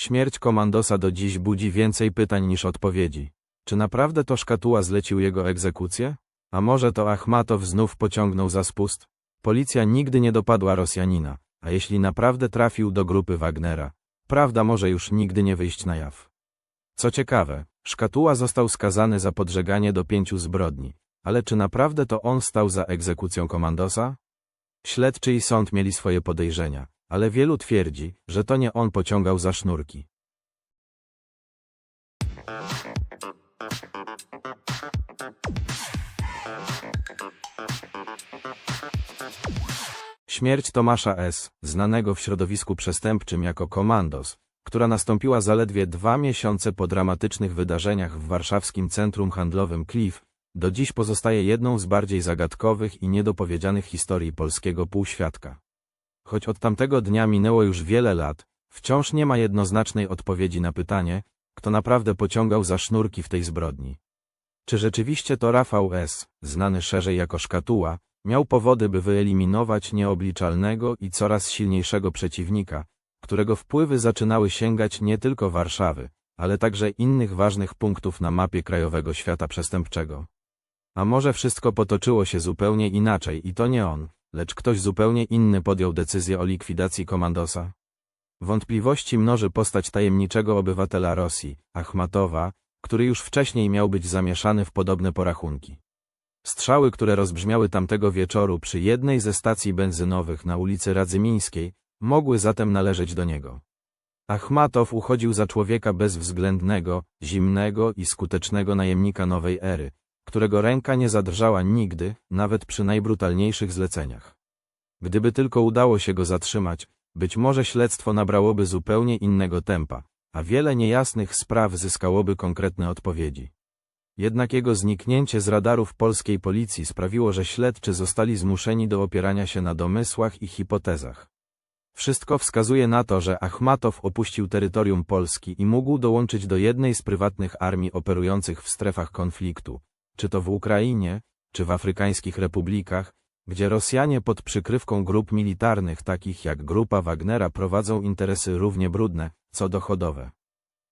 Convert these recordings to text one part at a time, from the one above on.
Śmierć komandosa do dziś budzi więcej pytań niż odpowiedzi. Czy naprawdę to szkatuła zlecił jego egzekucję? A może to Achmatow znów pociągnął za spust? Policja nigdy nie dopadła Rosjanina, a jeśli naprawdę trafił do grupy Wagnera, prawda może już nigdy nie wyjść na jaw. Co ciekawe, szkatuła został skazany za podżeganie do pięciu zbrodni, ale czy naprawdę to on stał za egzekucją komandosa? Śledczy i sąd mieli swoje podejrzenia, ale wielu twierdzi, że to nie on pociągał za sznurki. Śmierć Tomasza S., znanego w środowisku przestępczym jako Komandos, która nastąpiła zaledwie dwa miesiące po dramatycznych wydarzeniach w warszawskim centrum handlowym Cliff, do dziś pozostaje jedną z bardziej zagadkowych i niedopowiedzianych historii polskiego półświadka. Choć od tamtego dnia minęło już wiele lat, wciąż nie ma jednoznacznej odpowiedzi na pytanie, kto naprawdę pociągał za sznurki w tej zbrodni. Czy rzeczywiście to Rafał S., znany szerzej jako Szkatuła, miał powody, by wyeliminować nieobliczalnego i coraz silniejszego przeciwnika, którego wpływy zaczynały sięgać nie tylko Warszawy, ale także innych ważnych punktów na mapie krajowego świata przestępczego. A może wszystko potoczyło się zupełnie inaczej i to nie on, lecz ktoś zupełnie inny podjął decyzję o likwidacji komandosa? Wątpliwości mnoży postać tajemniczego obywatela Rosji, Achmatowa, który już wcześniej miał być zamieszany w podobne porachunki. Strzały, które rozbrzmiały tamtego wieczoru przy jednej ze stacji benzynowych na ulicy Radzymińskiej, mogły zatem należeć do niego. Achmatow uchodził za człowieka bezwzględnego, zimnego i skutecznego najemnika nowej ery, którego ręka nie zadrżała nigdy, nawet przy najbrutalniejszych zleceniach. Gdyby tylko udało się go zatrzymać, być może śledztwo nabrałoby zupełnie innego tempa, a wiele niejasnych spraw zyskałoby konkretne odpowiedzi. Jednak jego zniknięcie z radarów polskiej policji sprawiło, że śledczy zostali zmuszeni do opierania się na domysłach i hipotezach. Wszystko wskazuje na to, że Achmatow opuścił terytorium Polski i mógł dołączyć do jednej z prywatnych armii operujących w strefach konfliktu, czy to w Ukrainie, czy w afrykańskich republikach, gdzie Rosjanie pod przykrywką grup militarnych takich jak grupa Wagnera prowadzą interesy równie brudne, co dochodowe.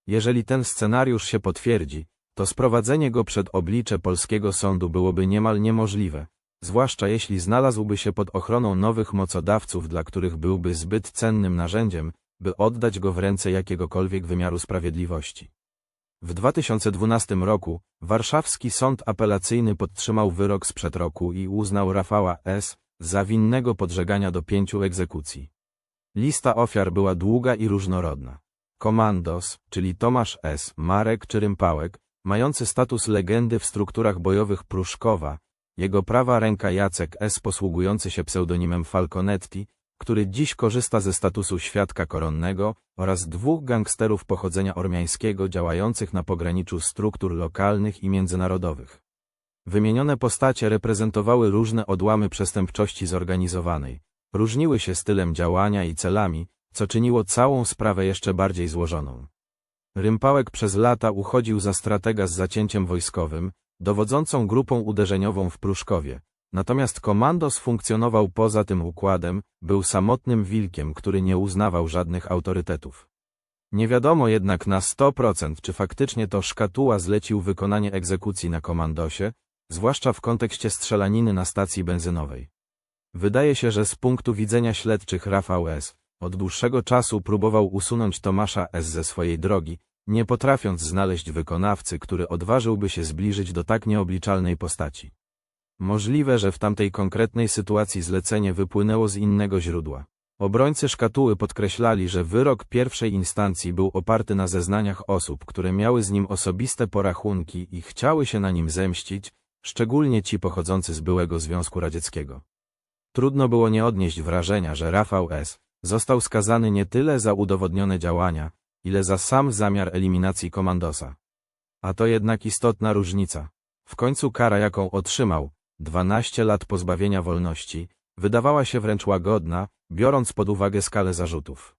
Jeżeli ten scenariusz się potwierdzi, to sprowadzenie go przed oblicze polskiego sądu byłoby niemal niemożliwe, zwłaszcza jeśli znalazłby się pod ochroną nowych mocodawców, dla których byłby zbyt cennym narzędziem, by oddać go w ręce jakiegokolwiek wymiaru sprawiedliwości. W 2012 roku warszawski sąd apelacyjny podtrzymał wyrok sprzed roku i uznał Rafała S. za winnego podżegania do pięciu egzekucji. Lista ofiar była długa i różnorodna. Komandos, czyli Tomasz S., Marek czy Rympałek, mający status legendy w strukturach bojowych Pruszkowa, jego prawa ręka Jacek S. posługujący się pseudonimem Falconetti, który dziś korzysta ze statusu świadka koronnego oraz dwóch gangsterów pochodzenia ormiańskiego działających na pograniczu struktur lokalnych i międzynarodowych. Wymienione postacie reprezentowały różne odłamy przestępczości zorganizowanej, różniły się stylem działania i celami, co czyniło całą sprawę jeszcze bardziej złożoną. Rympałek przez lata uchodził za stratega z zacięciem wojskowym, dowodzącą grupą uderzeniową w Pruszkowie, Natomiast komandos funkcjonował poza tym układem, był samotnym wilkiem, który nie uznawał żadnych autorytetów. Nie wiadomo jednak na 100% czy faktycznie to szkatuła zlecił wykonanie egzekucji na komandosie, zwłaszcza w kontekście strzelaniny na stacji benzynowej. Wydaje się, że z punktu widzenia śledczych Rafał S. od dłuższego czasu próbował usunąć Tomasza S. ze swojej drogi, nie potrafiąc znaleźć wykonawcy, który odważyłby się zbliżyć do tak nieobliczalnej postaci. Możliwe, że w tamtej konkretnej sytuacji zlecenie wypłynęło z innego źródła. Obrońcy szkatuły podkreślali, że wyrok pierwszej instancji był oparty na zeznaniach osób, które miały z nim osobiste porachunki i chciały się na nim zemścić, szczególnie ci pochodzący z byłego Związku Radzieckiego. Trudno było nie odnieść wrażenia, że Rafał S. został skazany nie tyle za udowodnione działania, ile za sam zamiar eliminacji komandosa. A to jednak istotna różnica. W końcu kara, jaką otrzymał, 12 lat pozbawienia wolności, wydawała się wręcz łagodna, biorąc pod uwagę skalę zarzutów.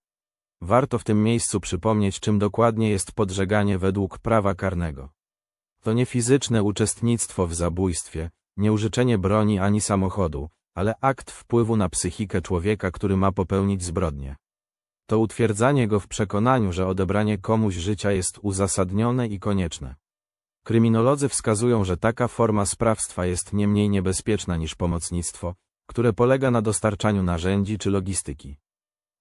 Warto w tym miejscu przypomnieć, czym dokładnie jest podżeganie według prawa karnego. To nie fizyczne uczestnictwo w zabójstwie, nie użyczenie broni ani samochodu, ale akt wpływu na psychikę człowieka, który ma popełnić zbrodnię. to utwierdzanie go w przekonaniu, że odebranie komuś życia jest uzasadnione i konieczne. Kryminolodzy wskazują, że taka forma sprawstwa jest nie mniej niebezpieczna niż pomocnictwo, które polega na dostarczaniu narzędzi czy logistyki.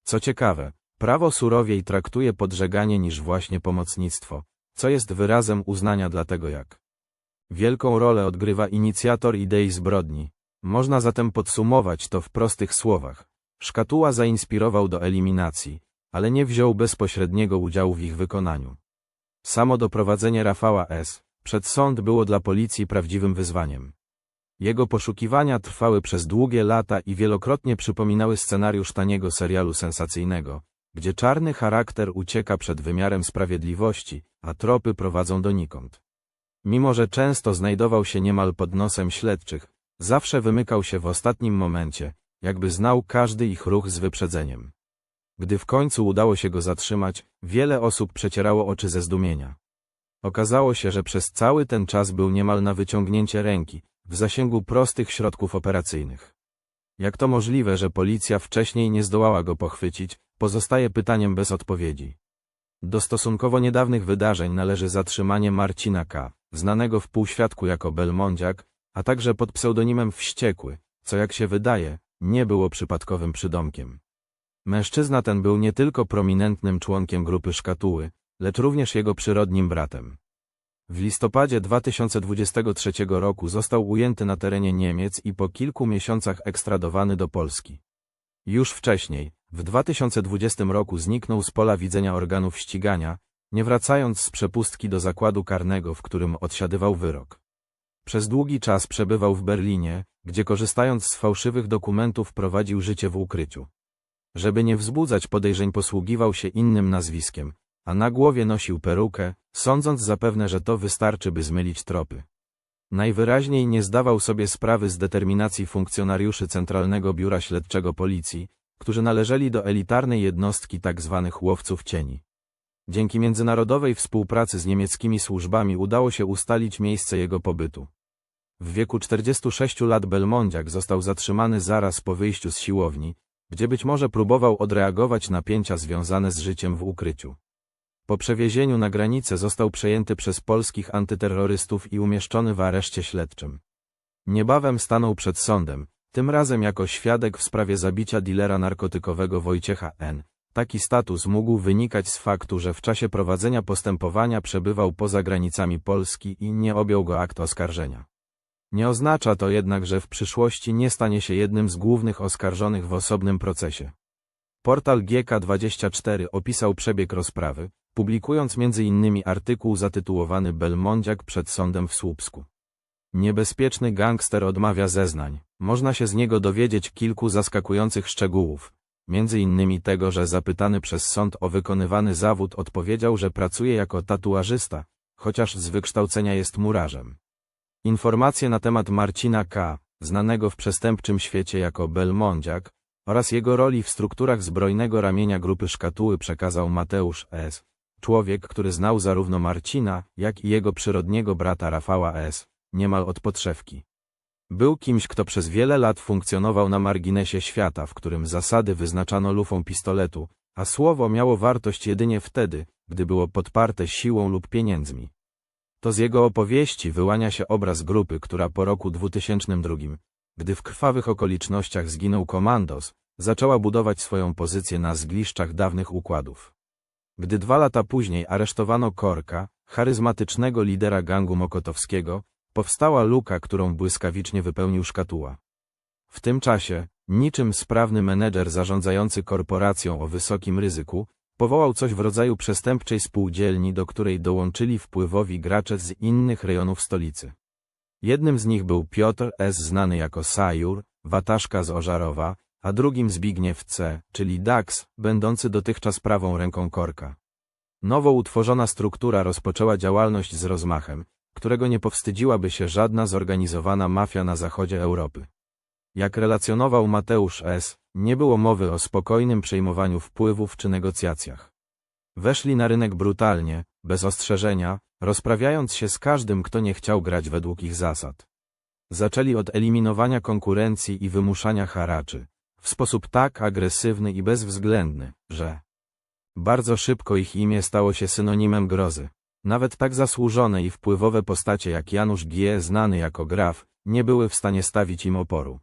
Co ciekawe, prawo surowiej traktuje podżeganie niż właśnie pomocnictwo, co jest wyrazem uznania dla tego jak wielką rolę odgrywa inicjator idei zbrodni. Można zatem podsumować to w prostych słowach. Szkatuła zainspirował do eliminacji, ale nie wziął bezpośredniego udziału w ich wykonaniu. Samo doprowadzenie Rafała S. przed sąd było dla policji prawdziwym wyzwaniem. Jego poszukiwania trwały przez długie lata i wielokrotnie przypominały scenariusz taniego serialu sensacyjnego, gdzie czarny charakter ucieka przed wymiarem sprawiedliwości, a tropy prowadzą donikąd. Mimo że często znajdował się niemal pod nosem śledczych, zawsze wymykał się w ostatnim momencie, jakby znał każdy ich ruch z wyprzedzeniem. Gdy w końcu udało się go zatrzymać, wiele osób przecierało oczy ze zdumienia. Okazało się, że przez cały ten czas był niemal na wyciągnięcie ręki, w zasięgu prostych środków operacyjnych. Jak to możliwe, że policja wcześniej nie zdołała go pochwycić, pozostaje pytaniem bez odpowiedzi. Do stosunkowo niedawnych wydarzeń należy zatrzymanie Marcina K., znanego w półświadku jako Belmondziak, a także pod pseudonimem Wściekły, co jak się wydaje, nie było przypadkowym przydomkiem. Mężczyzna ten był nie tylko prominentnym członkiem grupy Szkatuły, lecz również jego przyrodnim bratem. W listopadzie 2023 roku został ujęty na terenie Niemiec i po kilku miesiącach ekstradowany do Polski. Już wcześniej, w 2020 roku zniknął z pola widzenia organów ścigania, nie wracając z przepustki do zakładu karnego, w którym odsiadywał wyrok. Przez długi czas przebywał w Berlinie, gdzie korzystając z fałszywych dokumentów prowadził życie w ukryciu. Żeby nie wzbudzać podejrzeń posługiwał się innym nazwiskiem, a na głowie nosił perukę, sądząc zapewne, że to wystarczy, by zmylić tropy. Najwyraźniej nie zdawał sobie sprawy z determinacji funkcjonariuszy Centralnego Biura Śledczego Policji, którzy należeli do elitarnej jednostki tzw. Tak łowców cieni. Dzięki międzynarodowej współpracy z niemieckimi służbami udało się ustalić miejsce jego pobytu. W wieku 46 lat Belmondziak został zatrzymany zaraz po wyjściu z siłowni, gdzie być może próbował odreagować napięcia związane z życiem w ukryciu. Po przewiezieniu na granicę został przejęty przez polskich antyterrorystów i umieszczony w areszcie śledczym. Niebawem stanął przed sądem, tym razem jako świadek w sprawie zabicia dilera narkotykowego Wojciecha N. Taki status mógł wynikać z faktu, że w czasie prowadzenia postępowania przebywał poza granicami Polski i nie objął go akt oskarżenia. Nie oznacza to jednak, że w przyszłości nie stanie się jednym z głównych oskarżonych w osobnym procesie. Portal GK24 opisał przebieg rozprawy, publikując m.in. artykuł zatytułowany Belmondziak przed sądem w Słupsku. Niebezpieczny gangster odmawia zeznań. Można się z niego dowiedzieć kilku zaskakujących szczegółów. Między innymi tego, że zapytany przez sąd o wykonywany zawód odpowiedział, że pracuje jako tatuażysta, chociaż z wykształcenia jest murarzem. Informacje na temat Marcina K., znanego w przestępczym świecie jako Belmondziak, oraz jego roli w strukturach zbrojnego ramienia grupy Szkatuły przekazał Mateusz S., człowiek, który znał zarówno Marcina, jak i jego przyrodniego brata Rafała S., niemal od podszewki. Był kimś, kto przez wiele lat funkcjonował na marginesie świata, w którym zasady wyznaczano lufą pistoletu, a słowo miało wartość jedynie wtedy, gdy było podparte siłą lub pieniędzmi. To z jego opowieści wyłania się obraz grupy, która po roku 2002, gdy w krwawych okolicznościach zginął komandos, zaczęła budować swoją pozycję na zgliszczach dawnych układów. Gdy dwa lata później aresztowano Korka, charyzmatycznego lidera gangu mokotowskiego, powstała luka, którą błyskawicznie wypełnił szkatuła. W tym czasie, niczym sprawny menedżer zarządzający korporacją o wysokim ryzyku, powołał coś w rodzaju przestępczej spółdzielni, do której dołączyli wpływowi gracze z innych rejonów stolicy. Jednym z nich był Piotr S. znany jako Sajur, wataszka z Ożarowa, a drugim Zbigniew C., czyli Dax, będący dotychczas prawą ręką Korka. Nowo utworzona struktura rozpoczęła działalność z rozmachem, którego nie powstydziłaby się żadna zorganizowana mafia na zachodzie Europy. Jak relacjonował Mateusz S., nie było mowy o spokojnym przejmowaniu wpływów czy negocjacjach. Weszli na rynek brutalnie, bez ostrzeżenia, rozprawiając się z każdym, kto nie chciał grać według ich zasad. Zaczęli od eliminowania konkurencji i wymuszania haraczy, w sposób tak agresywny i bezwzględny, że Bardzo szybko ich imię stało się synonimem grozy. Nawet tak zasłużone i wpływowe postacie jak Janusz G., znany jako Graf, nie były w stanie stawić im oporu.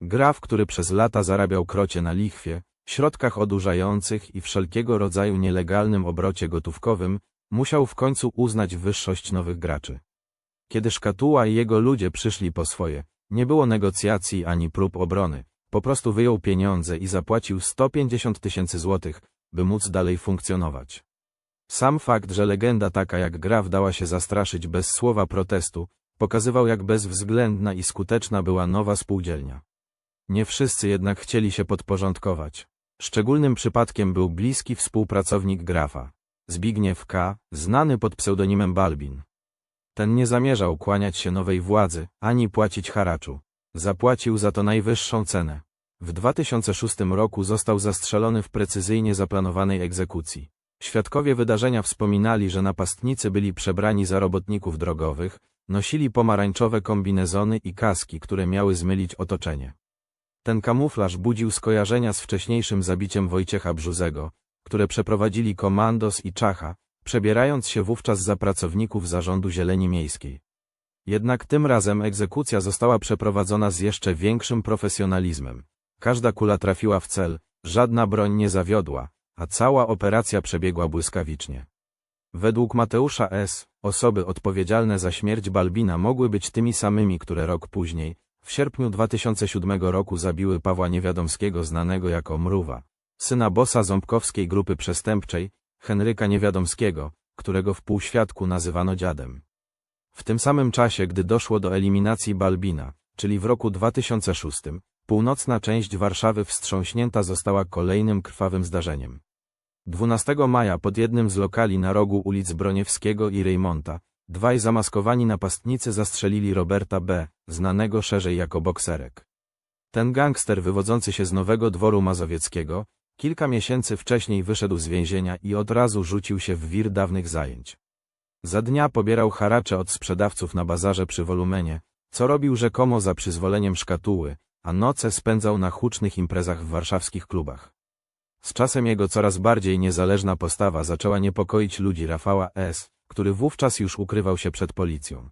Graf, który przez lata zarabiał krocie na lichwie, środkach odurzających i wszelkiego rodzaju nielegalnym obrocie gotówkowym, musiał w końcu uznać wyższość nowych graczy. Kiedy Szkatuła i jego ludzie przyszli po swoje, nie było negocjacji ani prób obrony, po prostu wyjął pieniądze i zapłacił 150 tysięcy złotych, by móc dalej funkcjonować. Sam fakt, że legenda taka jak Graf dała się zastraszyć bez słowa protestu, pokazywał jak bezwzględna i skuteczna była nowa spółdzielnia. Nie wszyscy jednak chcieli się podporządkować. Szczególnym przypadkiem był bliski współpracownik Grafa, Zbigniew K., znany pod pseudonimem Balbin. Ten nie zamierzał kłaniać się nowej władzy, ani płacić haraczu. Zapłacił za to najwyższą cenę. W 2006 roku został zastrzelony w precyzyjnie zaplanowanej egzekucji. Świadkowie wydarzenia wspominali, że napastnicy byli przebrani za robotników drogowych, nosili pomarańczowe kombinezony i kaski, które miały zmylić otoczenie. Ten kamuflaż budził skojarzenia z wcześniejszym zabiciem Wojciecha Brzuzego, które przeprowadzili Komandos i Czacha, przebierając się wówczas za pracowników Zarządu Zieleni Miejskiej. Jednak tym razem egzekucja została przeprowadzona z jeszcze większym profesjonalizmem. Każda kula trafiła w cel, żadna broń nie zawiodła, a cała operacja przebiegła błyskawicznie. Według Mateusza S., osoby odpowiedzialne za śmierć Balbina mogły być tymi samymi, które rok później, w sierpniu 2007 roku zabiły Pawła Niewiadomskiego znanego jako Mruwa, syna bossa ząbkowskiej grupy przestępczej, Henryka Niewiadomskiego, którego w półświadku nazywano dziadem. W tym samym czasie, gdy doszło do eliminacji Balbina, czyli w roku 2006, północna część Warszawy wstrząśnięta została kolejnym krwawym zdarzeniem. 12 maja pod jednym z lokali na rogu ulic Broniewskiego i Rejmonta, dwaj zamaskowani napastnicy zastrzelili Roberta B., znanego szerzej jako bokserek. Ten gangster wywodzący się z Nowego Dworu Mazowieckiego, kilka miesięcy wcześniej wyszedł z więzienia i od razu rzucił się w wir dawnych zajęć. Za dnia pobierał haracze od sprzedawców na bazarze przy Wolumenie, co robił rzekomo za przyzwoleniem szkatuły, a noce spędzał na hucznych imprezach w warszawskich klubach. Z czasem jego coraz bardziej niezależna postawa zaczęła niepokoić ludzi Rafała S., który wówczas już ukrywał się przed policją.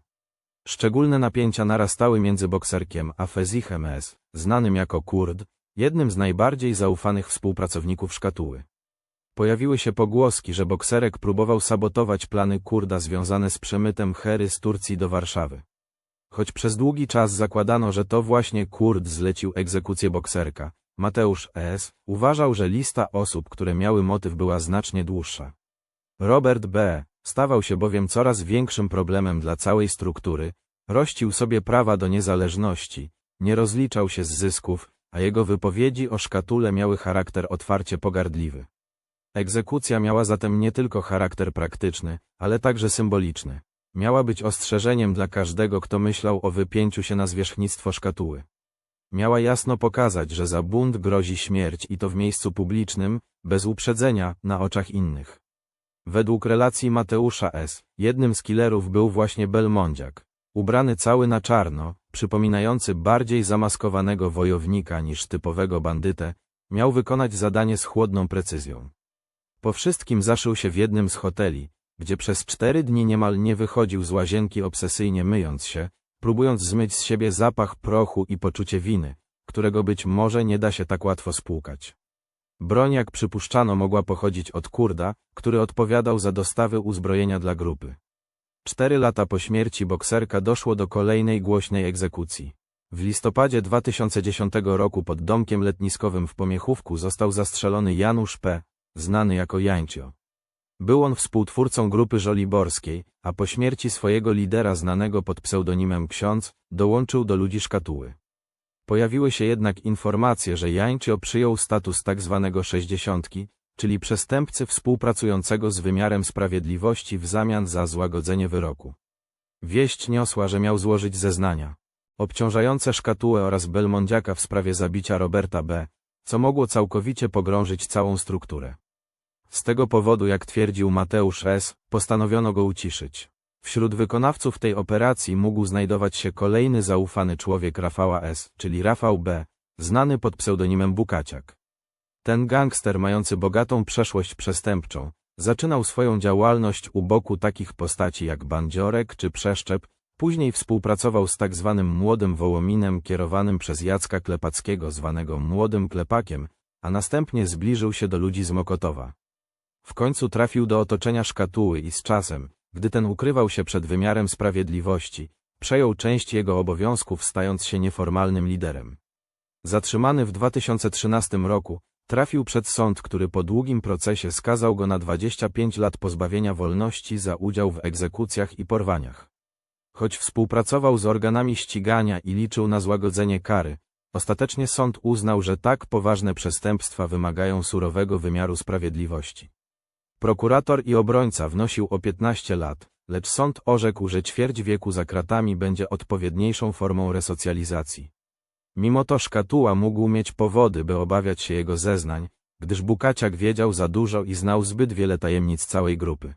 Szczególne napięcia narastały między bokserkiem a Fezichem S., znanym jako Kurd, jednym z najbardziej zaufanych współpracowników szkatuły. Pojawiły się pogłoski, że bokserek próbował sabotować plany Kurda związane z przemytem hery z Turcji do Warszawy. Choć przez długi czas zakładano, że to właśnie Kurd zlecił egzekucję bokserka, Mateusz S. uważał, że lista osób, które miały motyw była znacznie dłuższa. Robert B. stawał się bowiem coraz większym problemem dla całej struktury, rościł sobie prawa do niezależności, nie rozliczał się z zysków, a jego wypowiedzi o szkatule miały charakter otwarcie pogardliwy. Egzekucja miała zatem nie tylko charakter praktyczny, ale także symboliczny. Miała być ostrzeżeniem dla każdego, kto myślał o wypięciu się na zwierzchnictwo szkatuły. Miała jasno pokazać, że za bunt grozi śmierć i to w miejscu publicznym, bez uprzedzenia, na oczach innych. Według relacji Mateusza S., jednym z killerów był właśnie Belmondziak. Ubrany cały na czarno, przypominający bardziej zamaskowanego wojownika niż typowego bandytę, miał wykonać zadanie z chłodną precyzją. Po wszystkim zaszył się w jednym z hoteli, gdzie przez cztery dni niemal nie wychodził z łazienki obsesyjnie myjąc się, próbując zmyć z siebie zapach prochu i poczucie winy, którego być może nie da się tak łatwo spłukać. Broń, jak przypuszczano, mogła pochodzić od Kurda, który odpowiadał za dostawy uzbrojenia dla grupy. Cztery lata po śmierci bokserka doszło do kolejnej głośnej egzekucji. W listopadzie 2010 roku pod domkiem letniskowym w Pomiechówku został zastrzelony Janusz P., znany jako Jańcio. Był on współtwórcą grupy żoliborskiej, a po śmierci swojego lidera znanego pod pseudonimem Ksiądz, dołączył do ludzi szkatuły. Pojawiły się jednak informacje, że Jańcio przyjął status tzw. Tak sześćdziesiątki, czyli przestępcy współpracującego z wymiarem sprawiedliwości w zamian za złagodzenie wyroku. Wieść niosła, że miał złożyć zeznania obciążające szkatułę oraz Belmondziaka w sprawie zabicia Roberta B., co mogło całkowicie pogrążyć całą strukturę. Z tego powodu, jak twierdził Mateusz S., postanowiono go uciszyć. Wśród wykonawców tej operacji mógł znajdować się kolejny zaufany człowiek Rafała S., czyli Rafał B., znany pod pseudonimem Bukaciak. Ten gangster mający bogatą przeszłość przestępczą, zaczynał swoją działalność u boku takich postaci jak Bandziorek czy Przeszczep, później współpracował z tak zwanym Młodym Wołominem kierowanym przez Jacka Klepackiego zwanego Młodym Klepakiem, a następnie zbliżył się do ludzi z Mokotowa. W końcu trafił do otoczenia szkatuły i z czasem, gdy ten ukrywał się przed wymiarem sprawiedliwości, przejął część jego obowiązków stając się nieformalnym liderem. Zatrzymany w 2013 roku, trafił przed sąd, który po długim procesie skazał go na 25 lat pozbawienia wolności za udział w egzekucjach i porwaniach. Choć współpracował z organami ścigania i liczył na złagodzenie kary, ostatecznie sąd uznał, że tak poważne przestępstwa wymagają surowego wymiaru sprawiedliwości. Prokurator i obrońca wnosił o 15 lat, lecz sąd orzekł, że ćwierć wieku za kratami będzie odpowiedniejszą formą resocjalizacji. Mimo to Szkatuła mógł mieć powody, by obawiać się jego zeznań, gdyż Bukaciak wiedział za dużo i znał zbyt wiele tajemnic całej grupy.